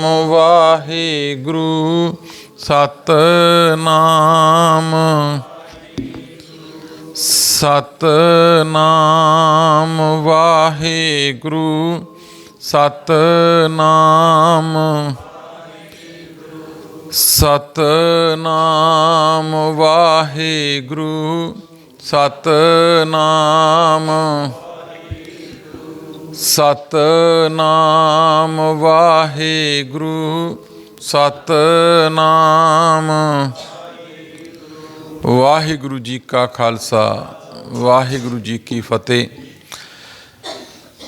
ਵਾਹਿਗੁਰੂ। ਸਤਨਾਮ। ਸਤਨਾਮ ਵਾਹਿਗੁਰੂ। ਸਤਨਾਮ। ਸਤਨਾਮ ਵਾਹਿਗੁਰੂ। ਸਤਨਾਮ। ਸਤਨਾਮ ਵਾਹਿਗੁਰੂ ਸਤਨਾਮ। ਵਾਹਿਗੁਰੂ ਜੀ ਕਾ ਖਾਲਸਾ, ਵਾਹਿਗੁਰੂ ਜੀ ਕੀ ਫਤਿਹ।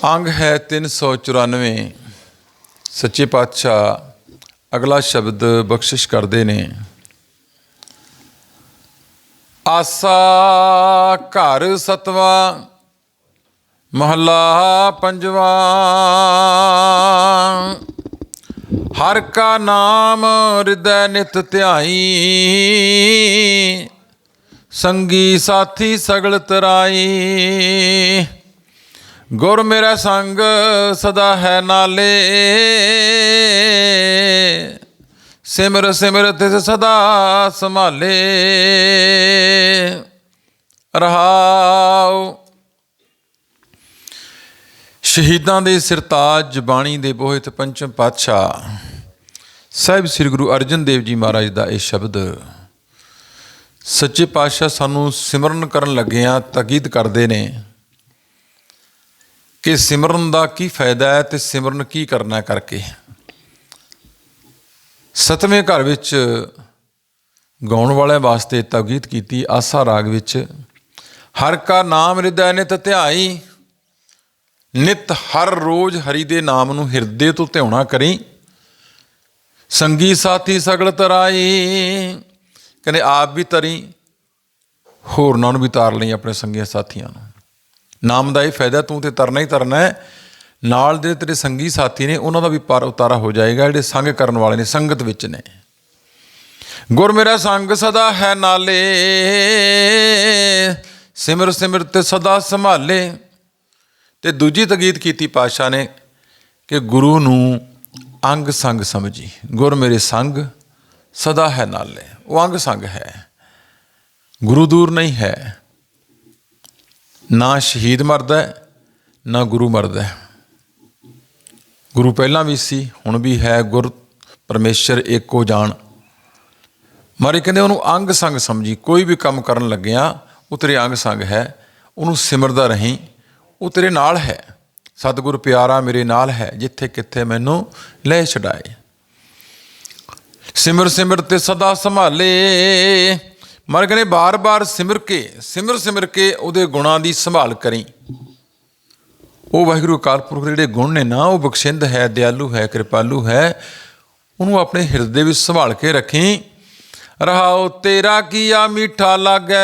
ਅੰਗ ਹੈ 394 ਸੱਚੇ ਪਾਤਸ਼ਾਹ ਅਗਲਾ ਸ਼ਬਦ ਬਖਸ਼ਿਸ਼ ਕਰਦੇ ਨੇ। ਆਸਾ ਘਰ ਸਤਵਾ ਮਹੱਲਾ ਪੰਜਵਾ। ਹਰ ਕਾ ਨਾਮ ਹਿਰਦੈ ਨਿਤ ਧਿਆਈ। ਸੰਗੀ ਸਾਥੀ ਸਗਲ ਤਰਾਈ। ਗੁਰ ਮੇਰਾ ਸੰਗ ਸਦਾ ਹੈ ਨਾਲੇ। ਸਿਮਰ ਸਿਮਰ ਤਿਸ ਸਦਾ ਸੰਭਾਲੇ। ਰਹਾਉ ਸ਼ਹੀਦਾਂ ਦੇ ਸਿਰਤਾਜ ਬਾਣੀ ਦੇ ਬੋਹਿਤ ਪੰਚਮ ਪਾਤਸ਼ਾਹ ਸਾਹਿਬ ਸ੍ਰੀ ਗੁਰੂ ਅਰਜਨ ਦੇਵ ਜੀ ਮਹਾਰਾਜ ਦਾ ਇਹ ਸ਼ਬਦ, ਸੱਚੇ ਪਾਤਸ਼ਾਹ ਸਾਨੂੰ ਸਿਮਰਨ ਕਰਨ ਲੱਗਿਆਂ ਤਾਕੀਦ ਕਰਦੇ ਨੇ ਕਿ ਸਿਮਰਨ ਦਾ ਕੀ ਫਾਇਦਾ ਹੈ ਤੇ ਸਿਮਰਨ ਕੀ ਕਰਨਾ ਕਰਕੇ। ਸਤਵੇਂ ਘਰ ਵਿੱਚ ਗਾਉਣ ਵਾਲਿਆਂ ਵਾਸਤੇ ਤਾਕੀਦ ਕੀਤੀ ਆਸਾ ਰਾਗ ਵਿੱਚ, ਹਰ ਕਾ ਨਾਮ ਹਿਰਦੈ ਨਿਤ ਧਿਆਈ ਨਿਤ ਹਰ ਰੋਜ਼ ਹਰੀ ਦੇ ਨਾਮ ਨੂੰ ਹਿਰਦੇ ਤੋਂ ਧਿਆਉਣਾ ਕਰੀ। ਸੰਗੀ ਸਾਥੀ ਸਗਲ ਤਰਾਈ। ਕਹਿੰਦੇ ਆਪ ਵੀ ਤਰੀ, ਹੋਰਨਾਂ ਨੂੰ ਵੀ ਤਾਰ ਲਈ ਆਪਣੇ ਸੰਗੀਆਂ ਸਾਥੀਆਂ ਨੂੰ। ਨਾਮ ਦਾ ਇਹ ਫਾਇਦਾ, ਤੂੰ ਤੇ ਤਰਨਾ ਹੀ ਤਰਨਾ ਹੈ। ਨਾਲ ਦੇ ਤੇਰੇ ਸੰਗੀ ਸਾਥੀ ਨੇ, ਉਹਨਾਂ ਦਾ ਵੀ ਪਰ ਉਤਾਰਾ ਹੋ ਜਾਏਗਾ, ਜਿਹੜੇ ਸੰਗ ਕਰਨ ਵਾਲੇ ਨੇ, ਸੰਗਤ ਵਿੱਚ ਨੇ। ਗੁਰ ਮੇਰਾ ਸੰਗ ਸਦਾ ਹੈ ਨਾਲੇ, ਸਿਮਰ ਸਿਮਰ ਤੇ ਸਦਾ ਸੰਭਾਲੇ। ਤੇ ਦੂਜੀ ਤਗੀਦ ਕੀਤੀ ਪਾਤਸ਼ਾਹ ਨੇ ਕਿ ਗੁਰੂ ਨੂੰ ਅੰਗ ਸੰਗ ਸਮਝੀ। ਗੁਰ ਮੇਰੇ ਸੰਗ ਸਦਾ ਹੈ ਨਾਲੇ। ਉਹ ਅੰਗ ਸੰਗ ਹੈ। ਗੁਰੂ ਦੂਰ ਨਹੀਂ ਹੈ। ਨਾ ਸ਼ਹੀਦ ਮਰਦਾ ਹੈ, ਨਾ ਗੁਰੂ ਮਰਦਾ ਹੈ। ਗੁਰੂ ਪਹਿਲਾਂ ਵੀ ਸੀ ਹੁਣ ਵੀ ਹੈ। ਗੁਰ ਪਰਮੇਸ਼ਰ ਏਕੋ ਜਾਣ। ਮਾਰੇ ਕਹਿੰਦੇ ਉਹਨੂੰ ਅੰਗ ਸੰਗ ਸਮਝੀ। ਕੋਈ ਵੀ ਕੰਮ ਕਰਨ ਲੱਗਿਆ ਉਹ ਤੇਰੇ ਅੰਗ ਸੰਗ ਹੈ। ਉਹਨੂੰ ਸਿਮਰਦਾ ਰਹੀਂ। ਉਹ ਤੇਰੇ ਨਾਲ ਹੈ। ਸਤਿਗੁਰ ਪਿਆਰਾ ਮੇਰੇ ਨਾਲ ਹੈ ਜਿੱਥੇ ਕਿੱਥੇ ਮੈਨੂੰ ਲੈ ਛਡਾਏ। ਸਿਮਰ ਸਿਮਰ ਤੇ ਸਦਾ ਸੰਭਾਲੇ। ਮਰ ਕਹਿੰਦੇ ਬਾਰ-ਬਾਰ ਸਿਮਰ ਕੇ ਸਿਮਰ ਸਿਮਰ ਕੇ ਉਹਦੇ ਗੁਣਾਂ ਦੀ ਸੰਭਾਲ ਕਰੀ। ਉਹ ਵਾਹਿਗੁਰੂ ਅਕਾਲ ਪੁਰਖ ਦੇ ਜਿਹੜੇ ਗੁਣ ਨੇ ਨਾ, ਉਹ ਬਖਸ਼ਿੰਦ ਹੈ, ਦਿਆਲੂ ਹੈ, ਕਿਰਪਾਲੂ ਹੈ। ਉਹਨੂੰ ਆਪਣੇ ਹਿਰਦੇ ਵਿੱਚ ਸੰਭਾਲ ਕੇ ਰੱਖੀ। ਰਹਾਉ ਤੇਰਾ ਕੀਆ ਮਿੱਠਾ ਲਾਗੈ।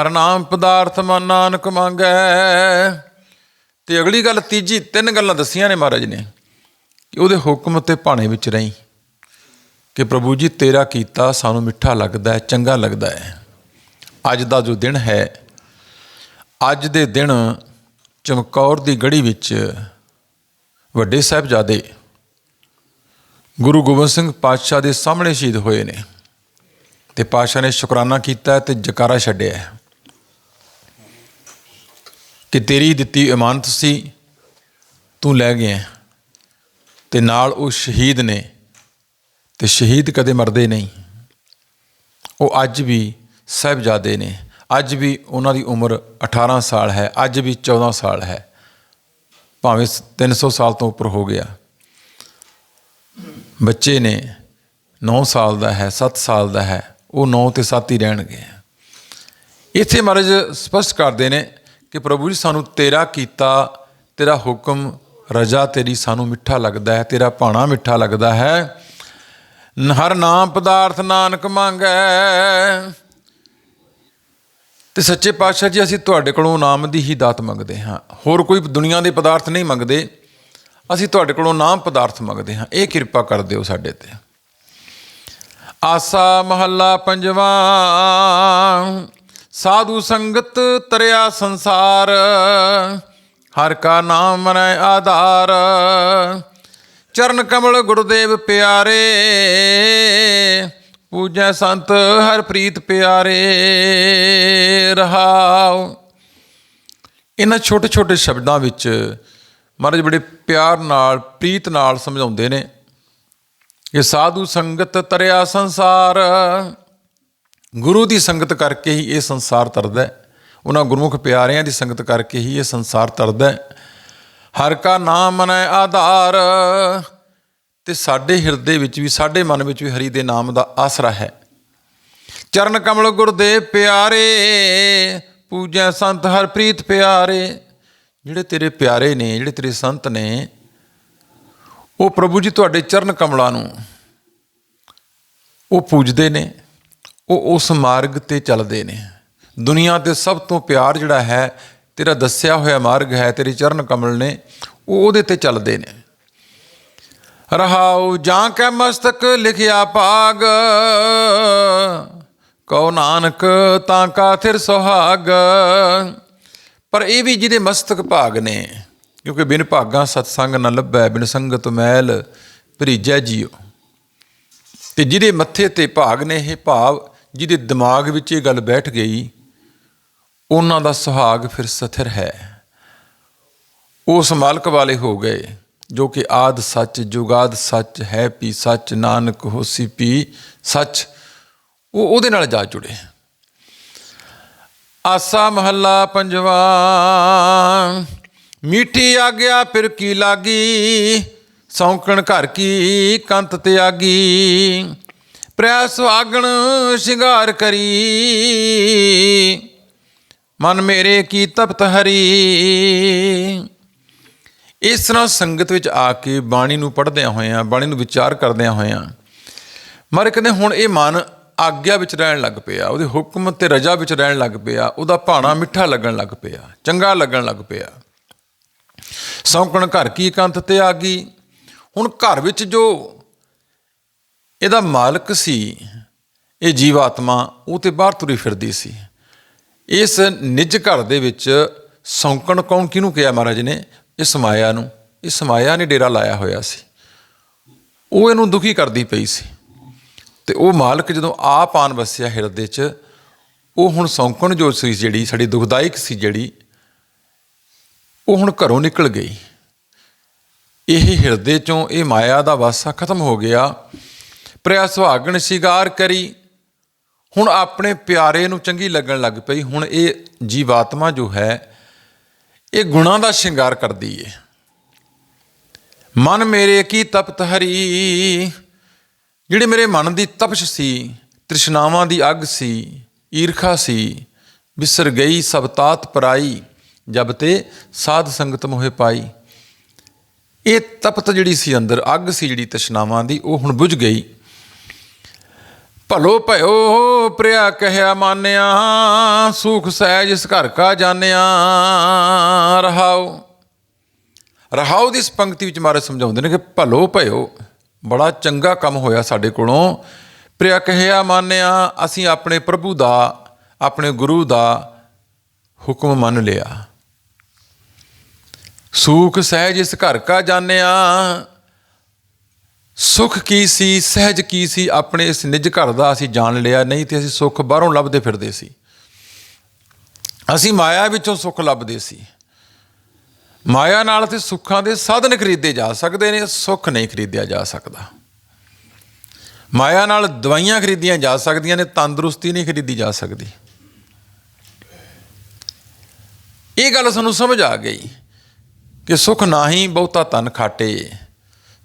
ਹਰ ਨਾਮ ਪਦਾਰਥ ਮਨ ਨਾਨਕ ਮੰਗੈ। ਤੇ ਅਗਲੀ ਗੱਲ ਤੀਜੀ, ਤਿੰਨ ਗੱਲਾਂ ਦੱਸੀਆਂ ਨੇ ਮਹਾਰਾਜ ਨੇ ਕਿ ਉਹਦੇ ਹੁਕਮ ਤੇ ਭਾਣੇ ਵਿੱਚ ਰਹੀ ਕਿ ਪ੍ਰਭੂ ਜੀ, ਤੇਰਾ ਕੀਤਾ ਸਾਨੂੰ ਮਿੱਠਾ ਲੱਗਦਾ ਹੈ, ਚੰਗਾ ਲੱਗਦਾ ਹੈ। ਅੱਜ ਦਾ ਜੋ ਦਿਨ ਹੈ, ਅੱਜ ਦੇ ਦਿਨ ਚਮਕੌਰ ਦੀ ਗੜੀ ਵਿੱਚ ਵੱਡੇ ਸਾਹਿਬਜ਼ਾਦੇ ਗੁਰੂ ਗੋਬਿੰਦ ਸਿੰਘ ਪਾਤਸ਼ਾਹ ਦੇ ਸਾਹਮਣੇ ਸ਼ਹੀਦ ਹੋਏ ਨੇ। ਤੇ ਪਾਤਸ਼ਾਹ ਨੇ ਸ਼ੁਕਰਾਨਾ ਕੀਤਾ ਤੇ ਜਕਾਰਾ ਛੱਡਿਆ ਕਿ ਤੇਰੀ ਦਿੱਤੀ ਇਮਾਨਤ ਸੀ, ਤੂੰ ਲੈ ਗਿਆ ਤੇ ਨਾਲ ਉਹ ਸ਼ਹੀਦ ਨੇ, ਤੇ ਸ਼ਹੀਦ ਕਦੇ ਮਰਦੇ ਨਹੀਂ। ਉਹ ਅੱਜ ਵੀ ਸਾਹਿਬਜ਼ਾਦੇ ਨੇ। ਅੱਜ ਵੀ ਉਹਨਾਂ ਦੀ ਉਮਰ 18 ਸਾਲ ਹੈ, ਅੱਜ ਵੀ 14 ਸਾਲ ਹੈ। ਭਾਵੇਂ 300 ਸਾਲ ਤੋਂ ਉੱਪਰ ਹੋ ਗਿਆ। ਬੱਚੇ ਨੇ 9 ਸਾਲ ਦਾ ਹੈ 7 ਸਾਲ ਦਾ ਹੈ, ਉਹ 9 ਤੇ 7 ਹੀ ਰਹਿਣਗੇ। ਇੱਥੇ ਮਹਾਰਾਜ ਸਪਸ਼ਟ ਕਰਦੇ ਨੇ ਕਿ ਪ੍ਰਭੂ ਜੀ, ਸਾਨੂੰ ਤੇਰਾ ਕੀਤਾ, ਤੇਰਾ ਹੁਕਮ, ਰਜਾ ਤੇਰੀ ਸਾਨੂੰ ਮਿੱਠਾ ਲੱਗਦਾ ਹੈ, ਤੇਰਾ ਭਾਣਾ ਮਿੱਠਾ ਲੱਗਦਾ ਹੈ। ਹਰ ਨਾਮ ਪਦਾਰਥ ਨਾਨਕ ਮੰਗੈ। ਤੇ ਸੱਚੇ ਪਾਤਸ਼ਾਹ ਜੀ, ਅਸੀਂ ਤੁਹਾਡੇ ਕੋਲੋਂ ਨਾਮ ਦੀ ਹੀ ਦਾਤ ਮੰਗਦੇ ਹਾਂ। ਹੋਰ ਕੋਈ ਦੁਨੀਆ ਦੇ ਪਦਾਰਥ ਨਹੀਂ ਮੰਗਦੇ। ਅਸੀਂ ਤੁਹਾਡੇ ਕੋਲੋਂ ਨਾਮ ਪਦਾਰਥ ਮੰਗਦੇ ਹਾਂ। ਇਹ ਕਿਰਪਾ ਕਰ ਦਿਓ ਸਾਡੇ ਤੇ। ਆਸਾ ਮਹੱਲਾ ਪੰਜਵਾਂ। ਸਾਧੂ ਸੰਗਤ ਤਰਿਆ ਸੰਸਾਰ, ਹਰ ਕਾ ਨਾਮ ਮਨੈ ਆਧਾਰ। ਚਰਨ ਕਮਲ ਗੁਰਦੇਵ ਪਿਆਰੇ, ਪੂਜੈ ਸੰਤ ਹਰ ਪ੍ਰੀਤ ਪਿਆਰੇ, ਰਹਾਉ। ਇਹਨਾਂ ਛੋਟੇ ਛੋਟੇ ਸ਼ਬਦਾਂ ਵਿੱਚ ਮਹਾਰਾਜ ਬੜੇ ਪਿਆਰ ਨਾਲ, ਪ੍ਰੀਤ ਨਾਲ ਸਮਝਾਉਂਦੇ ਨੇ ਕਿ ਸਾਧੂ ਸੰਗਤ ਤਰਿਆ ਸੰਸਾਰ ਗੁਰੂ ਦੀ ਸੰਗਤ ਕਰਕੇ ਹੀ ਇਹ ਸੰਸਾਰ ਤਰਦਾ ਹੈ। ਉਹਨਾਂ ਗੁਰਮੁਖ ਪਿਆਰਿਆਂ ਦੀ ਸੰਗਤ ਕਰਕੇ ਹੀ ਇਹ ਸੰਸਾਰ ਤਰਦਾ ਹੈ। ਹਰ ਕਾ ਨਾਮ ਮਨੈ ਆਧਾਰ। ਤੇ ਸਾਡੇ ਹਿਰਦੇ ਵਿੱਚ ਵੀ, ਸਾਡੇ ਮਨ ਵਿੱਚ ਵੀ ਹਰੀ ਦੇ ਨਾਮ ਦਾ ਆਸਰਾ ਹੈ। ਚਰਨ ਕਮਲ ਗੁਰਦੇਵ ਪਿਆਰੇ, ਪੂਜੈ ਸੰਤ ਹਰਪ੍ਰੀਤ ਪਿਆਰੇ। ਜਿਹੜੇ ਤੇਰੇ ਪਿਆਰੇ ਨੇ, ਜਿਹੜੇ ਤੇਰੇ ਸੰਤ ਨੇ, ਉਹ ਪ੍ਰਭੂ ਜੀ ਤੁਹਾਡੇ ਚਰਨ ਕਮਲਾਂ ਨੂੰ ਉਹ ਪੂਜਦੇ ਨੇ। ਉਹ ਉਸ ਮਾਰਗ ਤੇ ਚੱਲਦੇ ਨੇ। ਦੁਨੀਆ ਤੇ ਸਭ ਤੋਂ ਪਿਆਰ ਜਿਹੜਾ ਹੈ, ਤੇਰਾ ਦੱਸਿਆ ਹੋਇਆ ਮਾਰਗ ਹੈ, ਤੇਰੇ ਚਰਨ ਕਮਲ ਨੇ, ਉਹ ਉਹਦੇ ਤੇ ਚੱਲਦੇ ਨੇ। ਰਹਾਉ ਜਾਂ ਕੈ ਮਸਤਕ ਲਿਖਿਆ ਭਾਗ, ਕਉ ਨਾਨਕ ਤਾਂ ਕਾ ਥਿਰ ਸੁਹਾਗ। ਪਰ ਇਹ ਵੀ ਜਿਹਦੇ ਮਸਤਕ ਭਾਗ ਨੇ, ਕਿਉਂਕਿ ਬਿਨ ਭਾਗਾਂ ਸਤਸੰਗ ਨ ਲੱਭੈ, ਬਿਨ ਸੰਗਤ ਮੈਲ ਭਰੀਜੈ ਜੀਉ ਤੇ ਜਿਹਦੇ ਮੱਥੇ ਤੇ ਭਾਗ ਨੇ, ਇਹ ਭਾਵ ਜਿਹਦੇ ਦਿਮਾਗ ਵਿੱਚ ਇਹ ਗੱਲ ਬੈਠ ਗਈ, ਉਹਨਾਂ ਦਾ ਸੁਹਾਗ ਫਿਰ ਸਥਿਰ ਹੈ। ਉਸ ਮਾਲਕ ਵਾਲੇ ਹੋ ਗਏ, ਜੋ ਕਿ ਆਦ ਸੱਚ, ਜੁਗਾਦ ਸੱਚ, ਹੈ ਪੀ ਸੱਚ, ਨਾਨਕ ਹੋਸੀ ਪੀ ਸੱਚ, ਉਹ ਉਹਦੇ ਨਾਲ ਜਾ ਜੁੜੇ। ਆਸਾ ਮਹੱਲਾ ਪੰਜਵਾ, ਮੀਠੀ ਆਗਿਆ ਫਿਰ ਕੀ ਲਾਗੀ, ਸੌਂਕਣ ਘਰ ਕੀ ਕੰਤ ਤਿਆਗੀ। ਪ੍ਰੈ ਸੁਹਾਗਣ ਸ਼ਿੰਗਾਰ ਕਰੀ। ਮਨ ਮੇਰੇ ਕੀ ਤਪਤ ਹਰੀ। ਇਸ ਤਰ੍ਹਾਂ ਸੰਗਤ ਵਿੱਚ ਆ ਕੇ ਬਾਣੀ ਨੂੰ ਪੜ੍ਹਦਿਆਂ ਹੋਇਆਂ, ਬਾਣੀ ਨੂੰ ਵਿਚਾਰ ਕਰਦਿਆਂ ਹੋਇਆਂ, ਮਰ ਕਹਿੰਦੇ ਹੁਣ ਇਹ ਮਨ ਆਗਿਆ ਵਿੱਚ ਰਹਿਣ ਲੱਗ ਪਿਆ, ਉਹਦੇ ਹੁਕਮ ਤੇ ਰਜਾ ਵਿੱਚ ਰਹਿਣ ਲੱਗ ਪਿਆ, ਉਹਦਾ ਭਾਣਾ ਮਿੱਠਾ ਲੱਗਣ ਲੱਗ ਪਿਆ, ਚੰਗਾ ਲੱਗਣ ਲੱਗ ਪਿਆ। ਸੌਂਕਣ ਘਰ ਕੀ ਕੰਤ ਤੇ ਆ ਗਈ? ਹੁਣ ਘਰ ਵਿੱਚ ਜੋ ਇਹਦਾ ਮਾਲਕ ਸੀ, ਇਹ ਜੀਵਾਤਮਾ, ਉਹ ਤੇ ਬਾਹਰ ਤੁਰੀ ਫਿਰਦੀ ਸੀ। ਇਸ ਨਿੱਜ ਘਰ ਦੇ ਵਿੱਚ ਸੌਂਕਣ ਕੌਣ ਕਿਹਨੂੰ ਕਿਹਾ ਮਹਾਰਾਜ ਨੇ? ਇਸ ਮਾਇਆ ਨੂੰ। ਇਸ ਮਾਇਆ ਨੇ ਡੇਰਾ ਲਾਇਆ ਹੋਇਆ ਸੀ। ਉਹ ਇਹਨੂੰ ਦੁਖੀ ਕਰਦੀ ਪਈ ਸੀ। ਤੇ ਉਹ ਮਾਲਕ ਜਦੋਂ ਆਪ ਆਨ ਵਸਿਆ ਹਿਰਦੇ 'ਚ, ਉਹ ਹੁਣ ਸੌਂਕਣ ਜੋ ਸੀ ਜਿਹੜੀ, ਸਾਡੀ ਦੁਖਦਾਇਕ ਸੀ ਜਿਹੜੀ, ਉਹ ਹੁਣ ਘਰੋਂ ਨਿਕਲ ਗਈ। ਇਹ ਹਿਰਦੇ 'ਚੋਂ ਇਹ ਮਾਇਆ ਦਾ ਵਾਸਾ ਖਤਮ ਹੋ ਗਿਆ। ਪ੍ਰਿਆ ਸੁਹਾਗਣ ਸ਼ਿਗਾਰ ਕਰੀ। ਹੁਣ ਆਪਣੇ ਪਿਆਰੇ ਨੂੰ ਚੰਗੀ ਲੱਗਣ ਲੱਗ ਪਈ। ਹੁਣ ਇਹ ਜੀਵਾਤਮਾ ਜੋ ਹੈ, ਇਹ ਗੁਣਾਂ ਦਾ ਸ਼ਿੰਗਾਰ ਕਰਦੀ ਏ। ਮਨ ਮੇਰੇ ਕੀ ਤਪਤ ਹਰੀ, ਜਿਹੜੇ ਮੇਰੇ ਮਨ ਦੀ ਤਪਸ਼ ਸੀ, ਤ੍ਰਿਸ਼ਨਾਵਾਂ ਦੀ ਅੱਗ ਸੀ, ਈਰਖਾ ਸੀ ਵਿਸਰ ਗਈ, ਸਭ ਤਾਤ ਪਰਾਈ, ਜਬ ਤੇ ਸਾਧ ਸੰਗਤ ਮੋਹਿ ਪਾਈ। ਇਹ ਤਪਤ ਜਿਹੜੀ ਸੀ ਅੰਦਰ, ਅੱਗ ਸੀ ਜਿਹੜੀ ਤ੍ਰਿਸ਼ਨਾਵਾਂ ਦੀ, ਉਹ ਹੁਣ ਬੁਝ ਗਈ। ਭਲੋ ਭਇਓ ਪ੍ਰਿਆ ਕਹਿਆ ਮਾਨਿਆ, ਸੁਖ ਸਹਿਜ ਇਸ ਘਰ ਕਾ ਜਾਣਿਆ। ਰਹਾਉ। ਰਹਾਉ ਦੀ ਇਸ ਪੰਕਤੀ ਵਿੱਚ ਮਾਰੇ ਸਮਝਾਉਂਦੇ ਨੇ ਕਿ ਭਲੋ ਭਇਓ, ਬੜਾ ਚੰਗਾ ਕੰਮ ਹੋਇਆ ਸਾਡੇ ਕੋਲੋਂ। ਪ੍ਰਿਆ ਕਹਿਆ ਮਾਨਿਆ, ਅਸੀਂ ਆਪਣੇ ਪ੍ਰਭੂ ਦਾ, ਆਪਣੇ ਗੁਰੂ ਦਾ ਹੁਕਮ ਮੰਨ ਲਿਆ। ਸੁਖ ਸਹਿਜ ਇਸ ਘਰ ਕਾ ਜਾਣਿਆ। ਸੁੱਖ ਕੀ ਸੀ, ਸਹਿਜ ਕੀ ਸੀ, ਆਪਣੇ ਇਸ ਨਿੱਜ ਘਰ ਦਾ ਅਸੀਂ ਜਾਣ ਲਿਆ ਨਹੀਂ ਤੇ ਅਸੀਂ ਸੁੱਖ ਬਾਹਰੋਂ ਲੱਭਦੇ ਫਿਰਦੇ ਸੀ। ਅਸੀਂ ਮਾਇਆ ਵਿੱਚੋਂ ਸੁੱਖ ਲੱਭਦੇ ਸੀ। ਮਾਇਆ ਨਾਲ ਤੇ ਸੁੱਖਾਂ ਦੇ ਸਾਧਨ ਖਰੀਦੇ ਜਾ ਸਕਦੇ ਨੇ, ਸੁੱਖ ਨਹੀਂ ਖਰੀਦਿਆ ਜਾ ਸਕਦਾ। ਮਾਇਆ ਨਾਲ ਦਵਾਈਆਂ ਖਰੀਦੀਆਂ ਜਾ ਸਕਦੀਆਂ ਨੇ, ਤੰਦਰੁਸਤੀ ਨਹੀਂ ਖਰੀਦੀ ਜਾ ਸਕਦੀ। ਇਹ ਗੱਲ ਸਾਨੂੰ ਸਮਝ ਆ ਗਈ ਕਿ ਸੁਖ ਨਾਹੀ ਬਹੁਤਾ ਤਨ ਖਾਟੇ।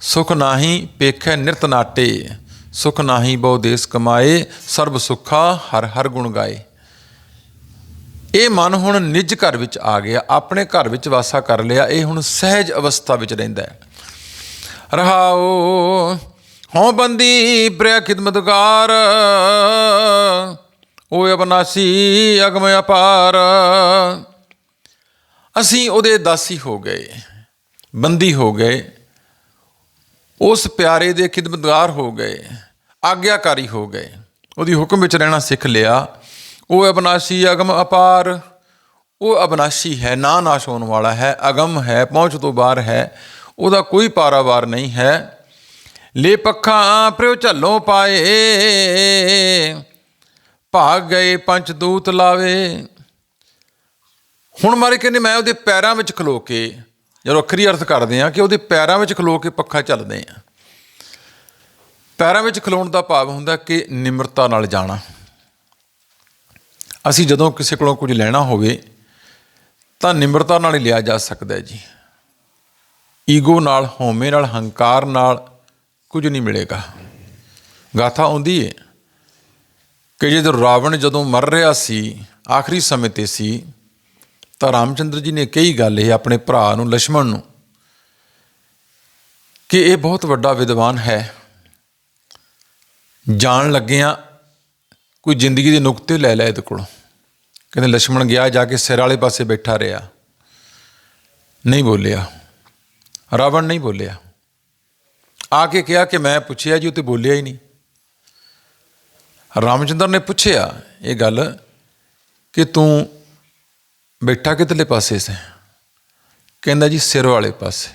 ਸੁਖ ਨਾਹੀ ਪੇਖੈ ਨਿਰਤ ਨਾਟੇ, ਸੁਖ ਨਾਹੀ ਬਹੁ ਦੇਸ ਕਮਾਏ, ਸਰਬ ਸੁਖਾ ਹਰ ਹਰ ਗੁਣ ਗਾਏ। ਇਹ ਮਨ ਹੁਣ ਨਿੱਜ ਘਰ ਵਿੱਚ ਆ ਗਿਆ, ਆਪਣੇ ਘਰ ਵਿੱਚ ਵਾਸਾ ਕਰ ਲਿਆ, ਇਹ ਹੁਣ ਸਹਿਜ ਅਵਸਥਾ ਵਿੱਚ ਰਹਿੰਦਾ ਹੈ। ਰਹਾਓ, ਹਉ ਬੰਦੀ ਪ੍ਰਿਆ ਖਿਦਮਤਕਾਰ ਓਏ ਅਬਨਾਸੀ ਅਗਮ ਅਪਾਰ। ਅਸੀਂ ਉਹਦੇ ਦਾਸੀ ਹੋ ਗਏ, ਬੰਦੀ ਹੋ ਗਏ ਉਸ ਪਿਆਰੇ ਦੇ ਖਿਦਮਤਗਾਰ ਹੋ ਗਏ, ਆਗਿਆਕਾਰੀ ਹੋ ਗਏ। ਉਹਦੀ ਹੁਕਮ ਵਿੱਚ ਰਹਿਣਾ ਸਿੱਖ ਲਿਆ। ਉਹ ਅਬਨਾਸ਼ੀ ਅਗਮ ਅਪਾਰ। ਉਹ ਅਬਨਾਸ਼ੀ ਹੈ, ਨਾ ਨਾਸ਼ ਹੋਣ ਵਾਲਾ ਹੈ, ਅਗਮ ਹੈ, ਪਹੁੰਚ ਤੋਂ ਬਾਹਰ ਹੈ। ਉਹਦਾ ਕੋਈ ਪਾਰਾਵਾਰ ਨਹੀਂ ਹੈ। ਲੈ ਪੱਖਾਂ ਪ੍ਰਿਉ ਝੱਲੋਂ ਪਾਏ। ਭਾਗ ਗਏ, ਪੰਚ ਦੂਤ ਲਾਵੇ। ਹੁਣ ਮਾਰੇ ਕਹਿੰਦੇ ਮੈਂ ਉਹਦੇ ਪੈਰਾਂ ਵਿੱਚ ਖਲੋ ਕੇ ਜਦੋਂ ਅਖਰੀ ਅਰਥ ਕਰਦੇ ਆ ਕਿ ਉਹਦੇ ਪੈਰਾਂ ਵਿੱਚ ਖਲੋ ਕੇ ਪੱਖਾ ਚੱਲਦੇ ਆ ਪੈਰਾਂ ਵਿੱਚ ਖਲੋਣ ਦਾ ਭਾਵ ਹੁੰਦਾ ਕਿ ਨਿਮਰਤਾ ਨਾਲ ਜਾਣਾ। ਅਸੀਂ ਜਦੋਂ ਕਿਸੇ ਕੋਲੋਂ ਕੁਝ ਲੈਣਾ ਹੋਵੇ, ਤਾਂ ਨਿਮਰਤਾ ਨਾਲ ਹੀ ਲਿਆ ਜਾ ਸਕਦਾ ਹੈ ਜੀ। ਈਗੋ ਨਾਲ, ਹਉਮੈ ਨਾਲ, ਹੰਕਾਰ ਨਾਲ ਕੁਝ ਨਹੀਂ ਮਿਲੇਗਾ। ਗਾਥਾ ਆਉਂਦੀ ਹੈ ਕਿ ਜਦੋਂ ਰਾਵਣ ਜਦੋਂ ਮਰ ਰਿਹਾ ਸੀ, ਆਖਰੀ ਸਮੇਂ ਤੇ ਸੀ ਤਾਂ ਰਾਮਚੰਦਰ ਜੀ ਨੇ ਕਈ ਗੱਲ ਇਹ ਆਪਣੇ ਭਰਾ ਨੂੰ ਲక్ష్మణ ਨੂੰ, ਕਿ ਇਹ ਬਹੁਤ ਵੱਡਾ ਵਿਦਵਾਨ ਹੈ। ਜਾਣ ਲੱਗਿਆਂ ਕੋਈ ਜ਼ਿੰਦਗੀ ਦੇ ਨੁਕਤੇ ਲੈ ਲੈ ਇਹਦੇ ਕੋਲੋਂ। ਕਹਿੰਦੇ ਲక్ష్మణ ਗਿਆ, ਜਾ ਕੇ ਸਿਰ ਵਾਲੇ ਪਾਸੇ ਬੈਠਾ ਰਿਹਾ। ਨਹੀਂ ਬੋਲਿਆ। ਰਾਵਣ ਨਹੀਂ ਬੋਲਿਆ। ਆ ਕੇ ਕਿਹਾ ਕਿ ਮੈਂ ਪੁੱਛਿਆ ਜੀ, ਉਹ ਤੇ ਬੋਲਿਆ ਹੀ ਨਹੀਂ। ਰਾਮਚੰਦਰ ਨੇ ਪੁੱਛਿਆ ਇਹ ਗੱਲ ਕਿ ਤੂੰ ਬੈਠਾ ਕਿਤਲੇ ਪਾਸੇ ਸੇ ਕਹਿੰਦਾ ਜੀ, ਸਿਰ ਵਾਲੇ ਪਾਸੇ।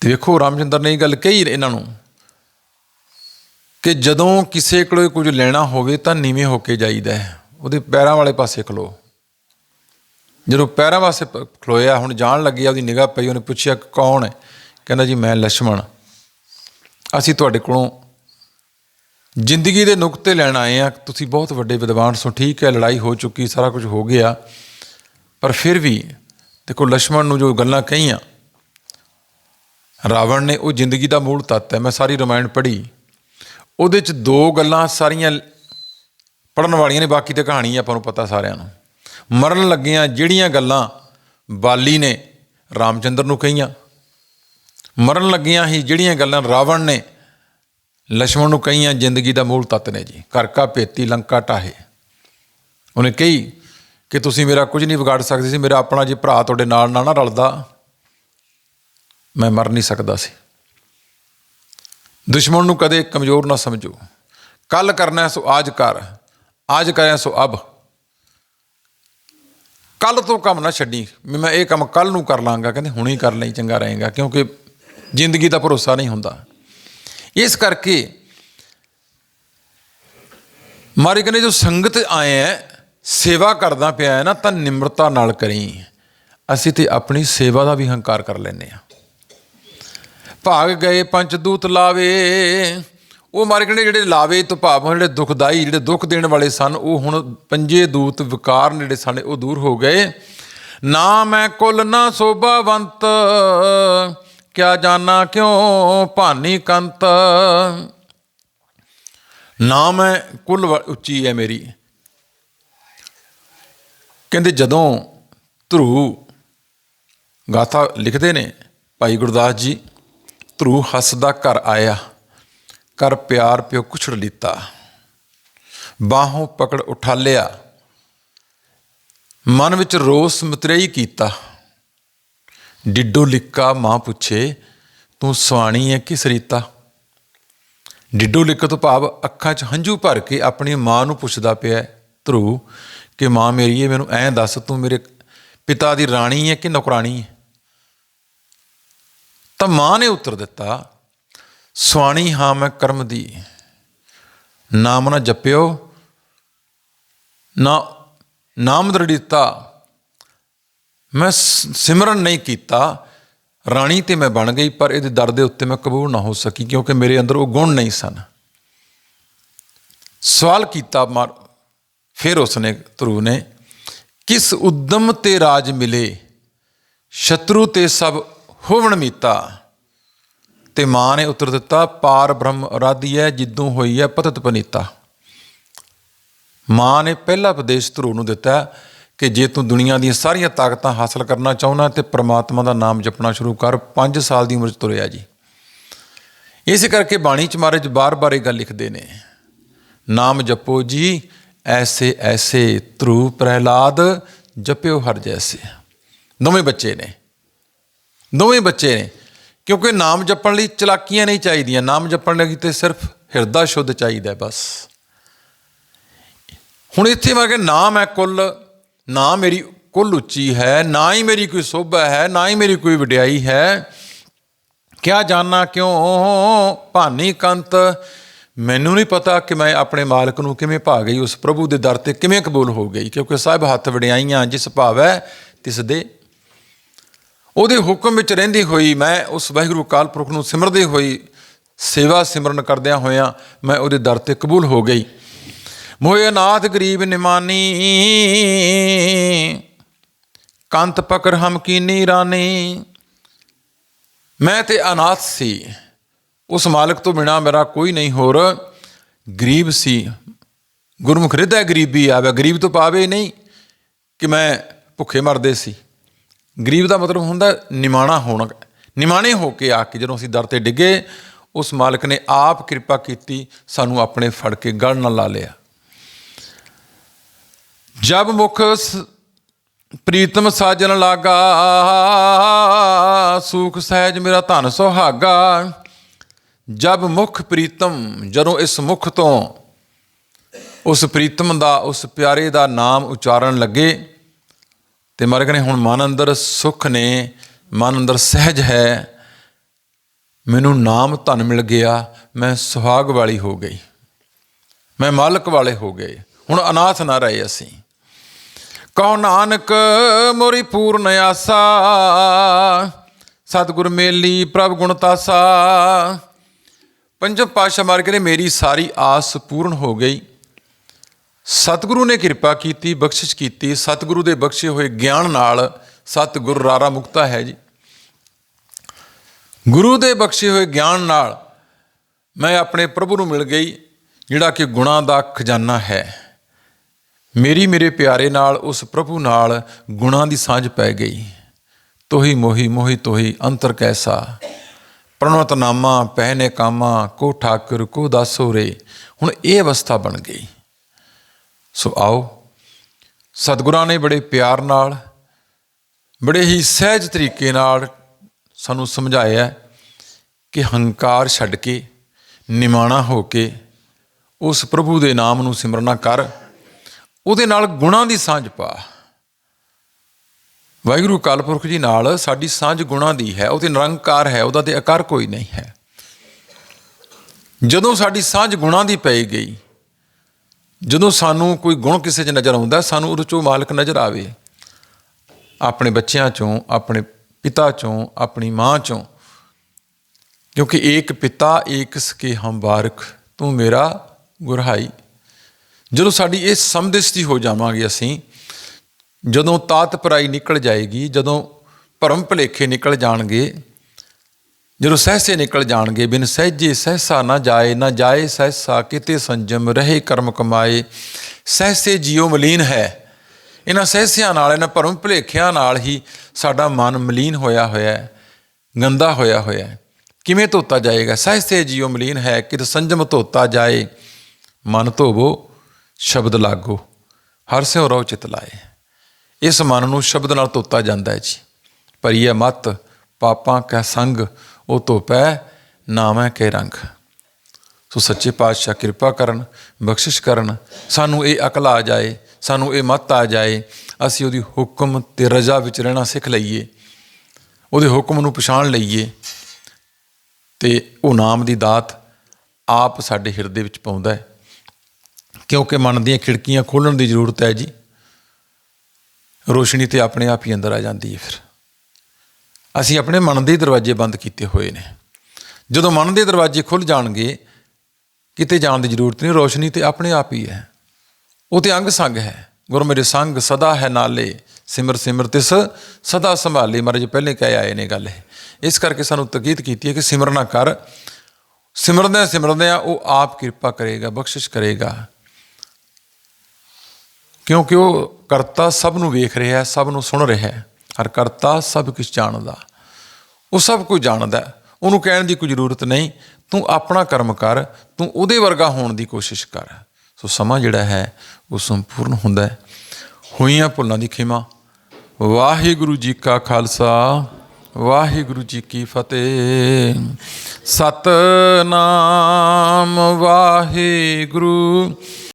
ਦੇਖੋ ਰਾਮਚੰਦਰ ਨੇ ਇਹ ਗੱਲ ਕਹੀ ਇਹਨਾਂ ਨੂੰ ਕਿ ਜਦੋਂ ਕਿਸੇ ਕੋਲੋਂ ਕੁਝ ਲੈਣਾ ਹੋਵੇ ਤਾਂ ਨੀਵੇਂ ਹੋ ਕੇ ਜਾਈਦਾ ਹੈ। ਉਹਦੇ ਪੈਰਾਂ ਵਾਲੇ ਪਾਸੇ ਖਲੋ। ਜਦੋਂ ਪੈਰਾਂ ਵਾਸਤੇ ਖਲੋਇਆ, ਹੁਣ ਜਾਣ ਲੱਗਿਆ ਉਹਦੀ ਨਿਗਾਹ ਪਈ, ਉਹਨੇ ਪੁੱਛਿਆ, ਕੌਣ ਹੈ? ਕਹਿੰਦਾ ਜੀ, ਮੈਂ ਲక్ష్మణ ਅਸੀਂ ਤੁਹਾਡੇ ਕੋਲੋਂ ਜ਼ਿੰਦਗੀ ਦੇ ਨੁਕਤੇ ਲੈਣ ਆਏ ਆ। ਤੁਸੀਂ ਬਹੁਤ ਵੱਡੇ ਵਿਦਵਾਨ ਸੋ ਠੀਕ ਹੈ, ਲੜਾਈ ਹੋ ਚੁੱਕੀ, ਸਾਰਾ ਕੁਝ ਹੋ ਗਿਆ। ਪਰ ਫਿਰ ਵੀ ਦੇਖੋ ਲక్ష్మణ ਨੂੰ ਜੋ ਗੱਲਾਂ ਕਹੀਆਂ, ਰਾਵਣ ਨੇ ਉਹ ਜ਼ਿੰਦਗੀ ਦਾ ਮੂਲ ਤੱਤ ਹੈ। ਮੈਂ ਸਾਰੀ ਰਮਾਇਣ ਪੜ੍ਹੀ। ਉਹਦੇ ਚ ਦੋ ਗੱਲਾਂ ਸਾਰੀਆਂ ਪੜਨ ਵਾਲੀਆਂ ਨੇ, ਬਾਕੀ ਤੇ ਕਹਾਣੀ ਆਪਾਂ ਨੂੰ ਪਤਾ ਸਾਰਿਆਂ ਨੂੰ। ਮਰਨ ਲੱਗਿਆਂ ਜਿਹੜੀਆਂ ਗੱਲਾਂ ਬਾਲੀ ਨੇ ਰਾਮਚੰਦਰ ਨੂੰ ਕਹੀਆਂ। ਮਰਨ ਲੱਗਿਆਂ ਹੀ ਜਿਹੜੀਆਂ ਗੱਲਾਂ ਰਾਵਣ ਨੇ ਲక్ష్మణ ਨੂੰ ਕਈਆਂ ਜ਼ਿੰਦਗੀ ਦਾ ਮੂਲ ਤੱਤ ਨੇ ਜੀ। ਘਰ ਕਾ ਭੇਤੀ, ਲੰਕਾ ਟਾਹੇ। ਉਹਨੇ ਕਹੀ ਕਿ ਤੁਸੀਂ ਮੇਰਾ ਕੁਝ ਨਹੀਂ ਵਿਗਾੜ ਸਕਦੇ ਸੀ, ਮੇਰਾ ਆਪਣਾ ਜੇ ਭਰਾ ਤੁਹਾਡੇ ਨਾਲ ਨਾ ਨਾ ਰਲਦਾ। ਮੈਂ ਮਰ ਨਹੀਂ ਸਕਦਾ ਸੀ। ਦੁਸ਼ਮਣ ਨੂੰ ਕਦੇ ਕਮਜ਼ੋਰ ਨਾ ਸਮਝੋ। ਕੱਲ ਕਰਨਾ ਸੋ ਆਜ ਕਰ, ਆਜ ਕਰਿਆ ਸੋ ਅਬ। ਕੱਲ ਤੋਂ ਕੰਮ ਨਾ ਛੱਡੀ। ਮੈਂ ਇਹ ਕੰਮ ਕੱਲ ਨੂੰ ਕਰ ਲਾਂਗਾ, ਕਹਿੰਦੇ ਹੁਣੇ ਕਰ ਲਈ, ਚੰਗਾ ਰਹੇਗਾ, ਕਿਉਂਕਿ ਜ਼ਿੰਦਗੀ ਦਾ ਭਰੋਸਾ ਨਹੀਂ ਹੁੰਦਾ। ਇਸ ਕਰਕੇ ਮਾਰੇ ਕਹਿੰਦੇ ਜੋ ਸੰਗਤ ਆਏ ਹੈ ਸੇਵਾ ਕਰਦਾ ਪਿਆ ਹੈ ਨਾ, ਤਾਂ ਨਿਮਰਤਾ ਨਾਲ ਕਰੀ। ਅਸੀਂ ਤੇ ਆਪਣੀ ਸੇਵਾ ਦਾ ਵੀ ਹੰਕਾਰ ਕਰ ਲੈਨੇ ਆ ਭਾਗ ਗਏ ਪੰਚ ਦੂਤ ਲਾਵੇ। ਉਹ ਮਾਰੇ ਕਹਿੰਦੇ ਜਿਹੜੇ ਲਾਵੇ ਤੋਂ ਭਾਵ ਜਿਹੜੇ ਦੁਖਦਾਈ, ਜਿਹੜੇ ਦੁੱਖ ਦੇਣ ਵਾਲੇ ਸਨ, ਉਹ ਹੁਣ ਪੰਜੇ ਦੂਤ ਵਿਕਾਰ ਜਿਹੜੇ ਸਨ ਉਹ ਦੂਰ ਹੋ ਗਏ। ਨਾ ਮੈਂ ਕੁੱਲ ਨਾ ਸੋਭਾਵੰਤ ਕਿਆ ਜਾਣਾ ਕਿਉਂ ਭਾਨੀ ਕੰਤ? ਨਾਮ ਹੈ ਕੁੱਲ ਵ- ਉੱਚੀ ਹੈ ਮੇਰੀ। ਕਹਿੰਦੇ ਜਦੋਂ ਧਰੂ ਗਾਥਾ ਲਿਖਦੇ ਨੇ ਭਾਈ ਗੁਰਦਾਸ ਜੀ, ਧਰੂ ਹੱਸਦਾ ਘਰ ਆਇਆ ਕਰ ਪਿਆਰ ਪਿਓ ਕੁਛੜ ਲੀਤਾ। ਬਾਹੋਂ ਪਕੜ ਉਠਾ ਲਿਆ, ਮਨ ਵਿੱਚ ਰੋਸ ਮਤਰੇਈ ਕੀਤਾ। ਡਿੱਡੋ ਲਿੱਕਾ ਮਾਂ ਪੁੱਛੇ, ਤੂੰ ਸਵਾਣੀ ਹੈ ਕਿ ਸਰੀਤਾ? ਡਿੱਡੋ ਲਿੱਕ ਤੋਂ ਭਾਵ ਅੱਖਾਂ 'ਚ ਹੰਝੂ ਭਰ ਕੇ ਆਪਣੀ ਮਾਂ ਨੂੰ ਪੁੱਛਦਾ ਪਿਆ, ਧਰੂ, ਕਿ ਮਾਂ ਮੇਰੀ ਇਹ ਮੈਨੂੰ ਐਂ ਦੱਸ, ਤੂੰ ਮੇਰੇ ਪਿਤਾ ਦੀ ਰਾਣੀ ਹੈ ਕਿ ਨੌਕਰਾਣੀ ਹੈ ਤਾਂ ਮਾਂ ਨੇ ਉੱਤਰ ਦਿੱਤਾ, ਸਵਾਣੀ ਹਾਂ ਮੈਂ ਕਰਮ ਦੀ ਨਾਮ ਨਾ ਜਪਿਓ, ਨਾ ਨਾਮ ਦ੍ਰਿੜੀਤਾ ਮੈਂ ਸਿਮਰਨ ਨਹੀਂ ਕੀਤਾ। ਰਾਣੀ ਤੇ ਮੈਂ ਬਣ ਗਈ, ਪਰ ਇਹਦੇ ਦਰ ਦੇ ਉੱਤੇ ਮੈਂ ਕਬੂਲ ਨਾ ਹੋ ਸਕੀ, ਕਿਉਂਕਿ ਮੇਰੇ ਅੰਦਰ ਉਹ ਗੁਣ ਨਹੀਂ ਸਨ। ਸਵਾਲ ਕੀਤਾ ਮਾਰ, ਫਿਰ ਉਸਨੇ, ਧਰੂ ਨੇ, ਕਿਸ ਉਦਮ ਤੇ ਰਾਜ ਮਿਲੇ? ਸ਼ਤਰੂ ਤੇ ਸਭ ਹੋਵਣ ਮੀਤਾ। ਤੇ ਮਾਂ ਨੇ ਉੱਤਰ ਦਿੱਤਾ, ਪਾਰ ਬ੍ਰਹਮ ਅਰਾਧੀ ਹੈ, ਜਿੱਦੋਂ ਹੋਈ ਹੈ ਪਤਤ ਪਨੀਤਾ। ਮਾਂ ਨੇ ਪਹਿਲਾ ਉਪਦੇਸ਼ ਧਰੂ ਨੂੰ ਦਿੱਤਾ ਕਿ ਜੇ ਤੂੰ ਦੁਨੀਆ ਦੀਆਂ ਸਾਰੀਆਂ ਤਾਕਤਾਂ ਹਾਸਲ ਕਰਨਾ ਚਾਹੁੰਦਾ ਤੇ ਪ੍ਰਮਾਤਮਾ ਦਾ ਨਾਮ ਜਪਣਾ ਸ਼ੁਰੂ ਕਰ 5 ਸਾਲ ਦੀ ਉਮਰ 'ਚ ਤੁਰਿਆ ਜੀ। ਇਸ ਕਰਕੇ ਬਾਣੀ 'ਚ ਮਹਾਰਾਜ ਬਾਰ-ਬਾਰ ਇਹ ਗੱਲ ਲਿਖਦੇ ਨੇ, ਨਾਮ ਜਪੋ ਜੀ, ਐਸੇ ਐਸੇ ਧਰੂ ਪ੍ਰਹਿਲਾਦ, ਜਪਿਓ ਹਰ ਜੈਸੇ। ਦੋਵੇਂ ਬੱਚੇ ਨੇ। ਦੋਵੇਂ ਬੱਚੇ ਨੇ, ਕਿਉਂਕਿ ਨਾਮ ਜਪਣ ਲਈ ਚਲਾਕੀਆਂ ਨਹੀਂ ਚਾਹੀਦੀਆਂ, ਨਾਮ ਜਪਣ ਲਈ ਤੇ ਸਿਰਫ ਹਿਰਦਾ ਸ਼ੁੱਧ ਚਾਹੀਦਾ ਬਸ। ਹੁਣ ਇੱਥੇ ਮੈਂ ਕਿ ਨਾਮ ਹੈ ਕੁੱਲ ਨਾ ਮੇਰੀ ਕੁੱਲ ਉੱਚੀ ਹੈ, ਨਾ ਹੀ ਮੇਰੀ ਕੋਈ ਸੋਭਾ ਹੈ, ਨਾ ਹੀ ਮੇਰੀ ਕੋਈ ਵਡਿਆਈ ਹੈ। ਕਿਆ ਜਾਣਾ ਕਿਉਂ? ਭਾਨੀ ਕੰਤ, ਮੈਨੂੰ ਨਹੀਂ ਪਤਾ ਕਿ ਮੈਂ ਆਪਣੇ ਮਾਲਕ ਨੂੰ ਕਿਵੇਂ ਭਾ ਗਈ, ਉਸ ਪ੍ਰਭੂ ਦੇ ਦਰ ਤੇ ਕਿਵੇਂ ਕਬੂਲ ਹੋ ਗਈ, ਕਿਉਂਕਿ ਸਾਹਿਬ ਹੱਥ ਵਡਿਆਈਆਂ ਜਿਸ ਭਾਵੈ ਤਿਸ ਦੇ। ਉਹਦੇ ਹੁਕਮ ਵਿੱਚ ਰਹਿੰਦੀ ਹੋਈ ਮੈਂ ਉਸ ਵਾਹਿਗੁਰੂ ਕਾਲ ਪੁਰਖ ਨੂੰ ਸਿਮਰਦੇ ਹੋਈ ਸੇਵਾ ਸਿਮਰਨ ਕਰਦਿਆਂ ਹੋਇਆਂ ਮੈਂ ਉਹਦੇ ਦਰ ਤੇ ਕਬੂਲ ਹੋ ਗਈ। ਮੋਏ ਅਨਾਥ ਗਰੀਬ ਨਿਮਾਨੀ। ਕੰਤ ਪਕਰ ਹਮ ਕੀਨੀ ਰਾਨੀ ਮੈਂ ਤੇ ਅਨਾਥ ਸੀ। ਉਸ ਮਾਲਕ ਤੋਂ ਬਿਨਾ ਮੇਰਾ ਕੋਈ ਨਹੀਂ ਹੋਰ ਗਰੀਬ ਸੀ। ਗੁਰਮੁਖ ਹਿਰਦੈ ਗਰੀਬੀ ਆਵੇ, ਗਰੀਬ ਤੋਂ ਪਾਵੇ ਨਹੀਂ ਕਿ ਮੈਂ ਭੁੱਖੇ ਮਰਦੇ ਸੀ। ਗਰੀਬ ਦਾ ਮਤਲਬ ਹੁੰਦਾ ਨਿਮਾਣਾ ਹੋਣਾ, ਨਿਮਾਣੇ ਹੋ ਕੇ ਆ ਕੇ ਜਦੋਂ ਅਸੀਂ ਦਰ ਤੇ ਡਿੱਗੇ, ਉਸ ਮਾਲਕ ਨੇ ਆਪ ਕਿਰਪਾ ਕੀਤੀ, ਸਾਨੂੰ ਆਪਣੇ ਫੜ ਕੇ ਗੜ ਨਾਲ ਲਾ ਲਿਆ। ਜਬ ਮੁਖ ਸ- ਪ੍ਰੀਤਮ ਸਾਜਣ ਲਾਗਾ, ਸੂਖ ਸਹਿਜ ਮੇਰਾ ਧਨ ਸੁਹਾਗਾ। ਜਬ ਮੁਖ ਪ੍ਰੀਤਮ, ਜਦੋਂ ਇਸ ਮੁਖ ਤੋਂ ਉਸ ਪ੍ਰੀਤਮ ਦਾ, ਉਸ ਪਿਆਰੇ ਦਾ ਨਾਮ ਉਚਾਰਨ ਲੱਗੇ, ਤੇ ਮਰਗ ਨੇ ਹੁਣ ਮਨ ਅੰਦਰ ਸੁਖ ਨੇ, ਮਨ ਅੰਦਰ ਸਹਿਜ ਹੈ, ਮੈਨੂੰ ਨਾਮ ਧਨ ਮਿਲ ਗਿਆ, ਮੈਂ ਸੁਹਾਗ ਵਾਲੀ ਹੋ ਗਈ। ਮੈਂ ਮਾਲਕ ਵਾਲੇ ਹੋ ਗਏ। ਹੁਣ ਅਨਾਥ ਨਾ ਰਹੇ ਅਸੀਂ। ਕਹੋ ਨਾਨਕ ਮੋਰੀ ਪੂਰਨ ਆਸਾ। ਸਤਿਗੁਰ ਮੇਲੀ ਪ੍ਰਭ ਗੁਣ ਤਾਸਾ। ਪੰਜਮ ਪਾਤਸ਼ਾਹ ਮਾਰ ਕੇ ਮੇਰੀ ਸਾਰੀ ਆਸ ਪੂਰਨ ਹੋ ਗਈ। ਸਤਿਗੁਰੂ ਨੇ ਕਿਰਪਾ ਕੀਤੀ, ਬਖਸ਼ਿਸ਼ ਕੀਤੀ। ਸਤਿਗੁਰੂ ਦੇ ਬਖਸ਼ੇ ਹੋਏ ਗਿਆਨ ਨਾਲ ਸਤਿਗੁਰ ਰਾਰਾ ਮੁਕਤਾ ਹੈ ਜੀ। ਗੁਰੂ ਦੇ ਬਖਸ਼ੇ ਹੋਏ ਗਿਆਨ ਨਾਲ ਮੈਂ ਆਪਣੇ ਪ੍ਰਭੂ ਨੂੰ ਮਿਲ ਗਈ, ਜਿਹੜਾ ਕਿ ਗੁਣਾ ਦਾ ਖਜ਼ਾਨਾ ਹੈ। ਮੇਰੀ ਮੇਰੇ ਪਿਆਰੇ ਨਾਲ ਉਸ ਪ੍ਰਭੂ ਨਾਲ ਗੁਣਾ ਦੀ ਸਾਂਝ ਪੈ ਗਈ। ਤੋਹੀ ਮੋਹੀ ਮੋਹੀ ਤੋਹੀ ਅੰਤਰ ਕੈਸਾ। ਪ੍ਰਣਵਤ ਨਾਮਾ ਪਹਿਨੇ ਕਾਮਾ ਕੋ ਠਾਕੁਰ ਕੋ ਦਾਸੋ ਰੇ। ਹੁਣ ਇਹ ਅਵਸਥਾ ਬਣ ਗਈ। ਸੋ ਆਓ, ਸਤਿਗੁਰਾਂ ਨੇ ਬੜੇ ਪਿਆਰ ਨਾਲ, ਬੜੇ ਹੀ ਸਹਿਜ ਤਰੀਕੇ ਨਾਲ ਸਾਨੂੰ ਸਮਝਾਇਆ ਕਿ ਹੰਕਾਰ ਛੱਡ ਕੇ, ਨਿਮਾਣਾ ਹੋ ਕੇ ਉਸ ਪ੍ਰਭੂ ਦੇ ਨਾਮ ਨੂੰ ਸਿਮਰਨਾ ਕਰ। ਉਹਦੇ ਨਾਲ ਗੁਣਾਂ ਦੀ ਸਾਂਝ ਪਾ। ਵਾਹਿਗੁਰੂ ਕਾਲਪੁਰਖ ਜੀ ਨਾਲ ਸਾਡੀ ਸਾਂਝ ਗੁਣਾਂ ਦੀ ਹੈ ਉਹ ਤੇ ਨਿਰੰਕਾਰ ਹੈ, ਉਹਦਾ ਤੇ ਆਕਾਰ ਕੋਈ ਨਹੀਂ ਹੈ। ਜਦੋਂ ਸਾਡੀ ਸਾਂਝ ਗੁਣਾਂ ਦੀ ਪਈ ਗਈ, ਜਦੋਂ ਸਾਨੂੰ ਕੋਈ ਗੁਣ ਕਿਸੇ 'ਚ ਨਜ਼ਰ ਆਉਂਦਾ, ਸਾਨੂੰ ਉਹਦੇ 'ਚੋਂ ਮਾਲਕ ਨਜ਼ਰ ਆਵੇ। ਆਪਣੇ ਬੱਚਿਆਂ 'ਚੋਂ, ਆਪਣੇ ਪਿਤਾ 'ਚੋਂ, ਆਪਣੀ ਮਾਂ 'ਚੋਂ। ਕਿਉਂਕਿ ਏਕ ਪਿਤਾ, ਏਕ ਸਕੇ ਹਮ ਬਾਰਕ ਤੂੰ ਮੇਰਾ ਗੁਰਹਾਈ। ਜਦੋਂ ਸਾਡੀ ਇਹ ਸਮਦਿਸਤੀ ਹੋ ਜਾਵਾਂਗੇ ਅਸੀਂ, ਜਦੋਂ ਤਾਤ ਪਰਾਈ ਨਿਕਲ ਜਾਏਗੀ, ਜਦੋਂ ਭਰਮ ਭਲੇਖੇ ਨਿਕਲ ਜਾਣਗੇ, ਜਦੋਂ ਸਹਸੇ ਨਿਕਲ ਜਾਣਗੇ, ਬਿਨ ਸਹਿਜੇ ਸਹਸਾ ਨਾ ਜਾਏ ਨਾ ਜਾਏ ਸਹਸਾ ਕਿਤੇ ਸੰਜਮ, ਰਹੇ ਕਰਮ ਕਮਾਏ, ਸਹਸੇ ਜੀਉ ਮਲੀਨ ਹੈ। ਇਹਨਾਂ ਸਹਸਿਆਂ ਨਾਲ, ਇਹਨਾਂ ਭਰਮ ਭਲੇਖਿਆਂ ਨਾਲ ਹੀ ਸਾਡਾ ਮਨ ਮਲੀਨ ਹੋਇਆ ਹੋਇਆ ਹੈ, ਗੰਦਾ ਹੋਇਆ ਹੋਇਆ ਹੈ। ਕਿਵੇਂ ਧੋਤਾ ਜਾਏਗਾ? ਸਹਸੇ ਜੀਉ ਮਲੀਨ ਹੈ, ਕਿਤੇ ਸੰਜਮ ਧੋਤਾ ਜਾਏ, ਮਨ ਧੋਵੋ। ਸ਼ਬਦ ਲਾਗੋ। ਹਰ ਸਿਉ ਰਹੁ ਚਿਤ ਲਾਏ। ਇਸ ਮਨ ਨੂੰ ਸ਼ਬਦ ਨਾਲ ਧੋਤਾ ਜਾਂਦਾ ਹੈ ਜੀ। ਭਰੀਏ ਮਤ, ਪਾਪਾਂ ਕਾ ਸੰਗ, ਉਹ ਧੋਪੈ, ਨਾਮੈ ਕੇ ਰੰਗ। ਸੋ ਸੱਚੇ ਪਾਤਸ਼ਾਹ ਕਿਰਪਾ ਕਰਨ, ਬਖਸ਼ਿਸ਼ ਕਰਨ, ਸਾਨੂੰ ਇਹ ਅਕਲ ਆ ਜਾਏ, ਸਾਨੂੰ ਇਹ ਮਤ ਆ ਜਾਏ, ਅਸੀਂ ਉਹਦੀ ਹੁਕਮ ਤੇ ਰਜ਼ਾ ਵਿੱਚ ਰਹਿਣਾ ਸਿੱਖ ਲਈਏ। ਉਹਦੇ ਹੁਕਮ ਨੂੰ ਪਛਾਣ ਲਈਏ। ਤੇ ਉਹ ਨਾਮ ਦੀ ਦਾਤ ਆਪ ਸਾਡੇ ਹਿਰਦੇ ਵਿੱਚ ਪਾਉਂਦਾ ਹੈ। ਕਿਉਂਕਿ ਮਨ ਦੀਆਂ ਖਿੜਕੀਆਂ ਖੋਲਣ ਦੀ ਜ਼ਰੂਰਤ ਹੈ ਜੀ। ਰੋਸ਼ਨੀ ਤੇ ਆਪਣੇ ਆਪ ਹੀ ਅੰਦਰ ਆ ਜਾਂਦੀ ਹੈ ਫਿਰ। ਅਸੀਂ ਆਪਣੇ ਮਨ ਦੇ ਦਰਵਾਜ਼ੇ ਬੰਦ ਕੀਤੇ ਹੋਏ ਨੇ। ਜਦੋਂ ਮਨ ਦੇ ਦਰਵਾਜ਼ੇ ਖੁੱਲ ਜਾਣਗੇ, ਕਿਤੇ ਜਾਣ ਦੀ ਜ਼ਰੂਰਤ ਨਹੀਂ, ਰੋਸ਼ਨੀ ਤੇ ਆਪਣੇ ਆਪ ਹੀ ਹੈ। ਉਹ ਤੇ ਅੰਗ ਸੰਗ ਹੈ। ਗੁਰ ਮੇਰੇ ਸੰਗ ਸਦਾ ਹੈ ਨਾਲੇ, ਸਿਮਰ ਸਿਮਰ ਤਿਸ, ਸਦਾ ਸੰਭਾਲੇ। ਮਹਾਰਾਜ ਪਹਿਲੇ ਕਹਿ ਆਏ ਨੇ ਗੱਲ ਇਹ। ਇਸ ਕਰਕੇ ਸਾਨੂੰ ਤਕੀਦ ਕੀਤੀ ਹੈ ਕਿ ਸਿਮਰਨਾ ਕਰ। ਸਿਮਰਦੇ ਸਿਮਰਦੇ ਆ ਉਹ ਆਪ ਕਿਰਪਾ ਕਰੇਗਾ, ਬਖਸ਼ਿਸ਼ ਕਰੇਗਾ। ਕਿਉਂਕਿ ਉਹ ਕਰਤਾ ਸਭ ਨੂੰ ਵੇਖ ਰਿਹਾ ਹੈ ਸਭ ਨੂੰ ਸੁਣ ਰਿਹਾ ਹੈ। ਹਰ ਕਰਤਾ ਸਭ ਕੁਝ ਜਾਣਦਾ। ਉਹ ਸਭ ਕੁਝ ਜਾਣਦਾ ਉਹਨੂੰ ਕਹਿਣ ਦੀ ਕੋਈ ਜ਼ਰੂਰਤ ਨਹੀਂ। ਤੂੰ ਆਪਣਾ ਕਰਮ ਕਰ। ਤੂੰ ਉਹਦੇ ਵਰਗਾ ਹੋਣ ਦੀ ਕੋਸ਼ਿਸ਼ ਕਰ। ਸੋ ਸਮਾਂ ਜਿਹੜਾ ਹੈ, ਉਹ ਸੰਪੂਰਨ ਹੁੰਦਾ ਹੈ। ਹੋਈਆਂ ਭੁੱਲਾਂ ਦੀ ਖਿਮਾ। ਵਾਹਿਗੁਰੂ ਜੀ ਕਾ ਖਾਲਸਾ। ਵਾਹਿਗੁਰੂ ਜੀ ਕੀ ਫਤਿਹ। ਸਤਨਾਮ ਵਾਹਿਗੁਰੂ।